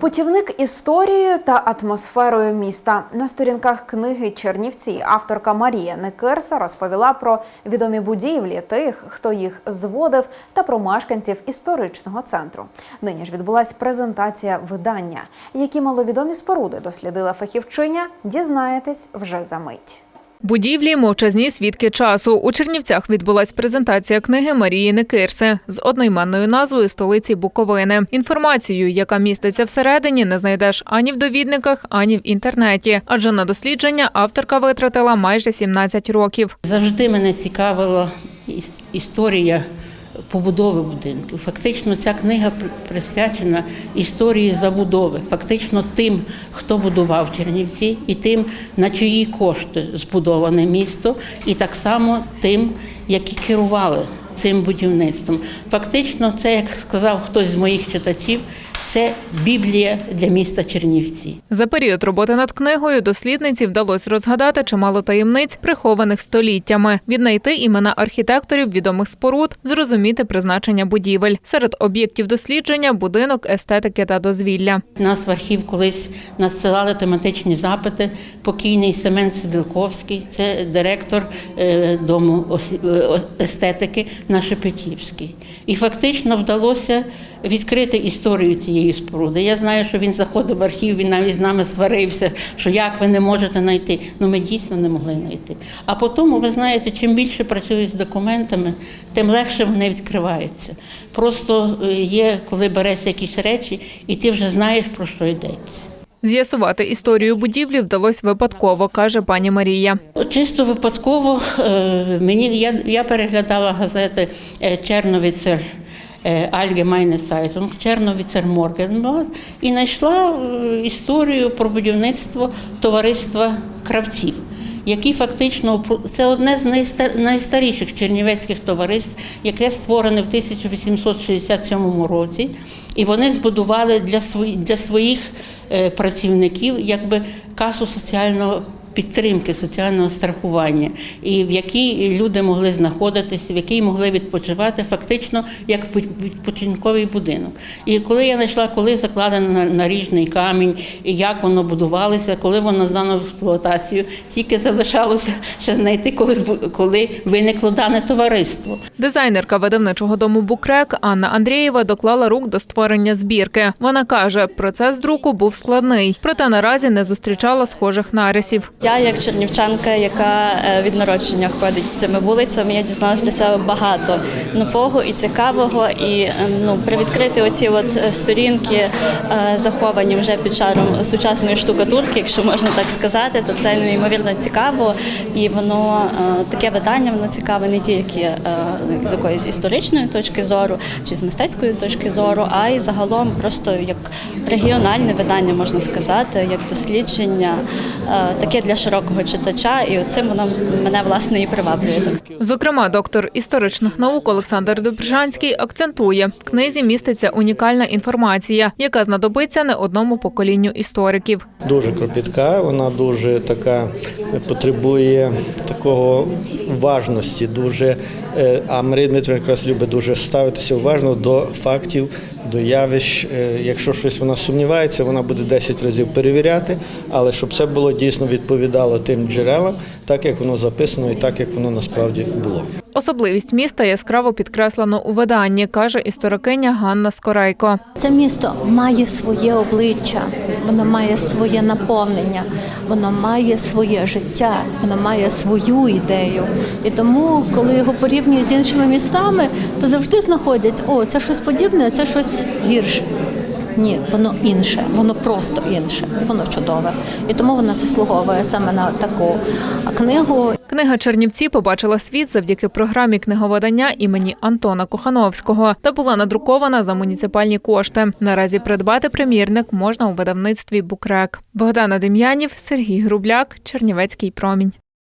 Путівник історією та атмосферою міста на сторінках книги Чернівці авторка Марія Некерса розповіла про відомі будівлі тих, хто їх зводив, та про мешканців історичного центру. Нині ж відбулась презентація видання. Які маловідомі споруди дослідила фахівчиня, дізнаєтесь вже за мить. Будівлі мовчазні свідки часу. У Чернівцях відбулася презентація книги Марії Никирси з одноіменною назвою столиці Буковини. Інформацію, яка міститься всередині, не знайдеш ані в довідниках, ані в інтернеті. Адже на дослідження авторка витратила майже 17 років. Завжди мене цікавила іс- історія побудови будинків. Фактично, ця книга присвячена історії забудови, фактично тим, хто будував Чернівці, і тим, на чиї кошти збудоване місто, і так само тим, які керували цим будівництвом. Фактично, це, як сказав хтось з моїх читачів, це Біблія для міста Чернівці. За період роботи над книгою дослідниці вдалося розгадати чимало таємниць, прихованих століттями, віднайти імена архітекторів відомих споруд, зрозуміти призначення будівель. Серед об'єктів дослідження будинок естетики та дозвілля. Нас в архів колись надсилали тематичні запити. Покійний Семен Сидилковський, це директор е, дому е, естетики на Шепетівській. І фактично вдалося відкрити історію цієї споруди. Я знаю, що він заходив в архів, він навіть з нами сварився, що як ви не можете знайти. Ну ми дійсно не могли знайти. А потім, ви знаєте, чим більше працюють з документами, тим легше вони відкриваються. Просто е, є, коли береться якісь речі, і ти вже знаєш, про що йдеться. З'ясувати історію будівлі вдалося випадково, каже пані Марія. Чисто випадково е, мені я, я переглядала газети е, Черновіцер. Е, Allgemeine Zeitung, Черновіцер Моргенблат і знайшла е, історію про будівництво товариства кравців, які фактично це одне з найстаріших чернівецьких товариств, яке створене в 1867 році, і вони збудували для своїх для своїх е, працівників якби касу соціального підтримки, соціального страхування, і в якій люди могли знаходитися, в якій могли відпочивати, фактично як відпочинковий будинок. І коли я знайшла, коли закладено на- наріжний камінь, і як воно будувалося, коли воно здано в експлуатацію, тільки залишалося ще знайти, коли, коли виникло дане товариство. Дизайнерка видавничого дому Букрек Анна Андрієва доклала рук до створення збірки. Вона каже, процес друку був складний, проте наразі не зустрічала схожих нарисів. Я, як чернівчанка, яка е, від народження ходить цими вулицями, я дізналася багато нового і цікавого. І е, ну, привідкрити оці от е, сторінки, заховані вже під шаром сучасної штукатурки, якщо можна так сказати, то це неймовірно цікаво. І воно таке видання, воно цікаве не тільки з якоїсь історичної точки зору чи з мистецької точки зору, а й загалом просто як регіональне видання, можна сказати, як дослідження, таке для широкого читача, і цим воно мене власне і приваблює. Так Зокрема, доктор історичних наук Олександр Добржанський акцентує, в книзі міститься унікальна інформація, яка знадобиться не одному поколінню істориків. дуже кропітка, вона дуже така потребує такого уважності. Дуже е, а Марія Дмитрівна якраз любить дуже ставитися уважно до фактів, до явищ. Е, Якщо щось вона сумнівається, вона буде 10 разів перевіряти, але щоб це було дійсно відповідало тим джерелам, так як воно записано і так як воно насправді було. Особливість міста яскраво підкреслено у виданні, каже історикиня Ганна Скорайко. Це місто має своє обличчя, воно має своє наповнення, воно має своє життя, воно має свою ідею. І тому, коли його порівнюють з іншими містами, то завжди знаходять, о, це щось подібне, це щось гірше. Ні, воно інше, воно просто інше, воно чудове. І тому воно заслуговує саме на таку книгу. Книга Чернівці побачила світ завдяки програмі книговидання імені Антона Кохановського та була надрукована за муніципальні кошти. Наразі придбати примірник можна у видавництві Букрек. Богдана Дем'янів, Сергій Грубляк, Чернівецький промінь.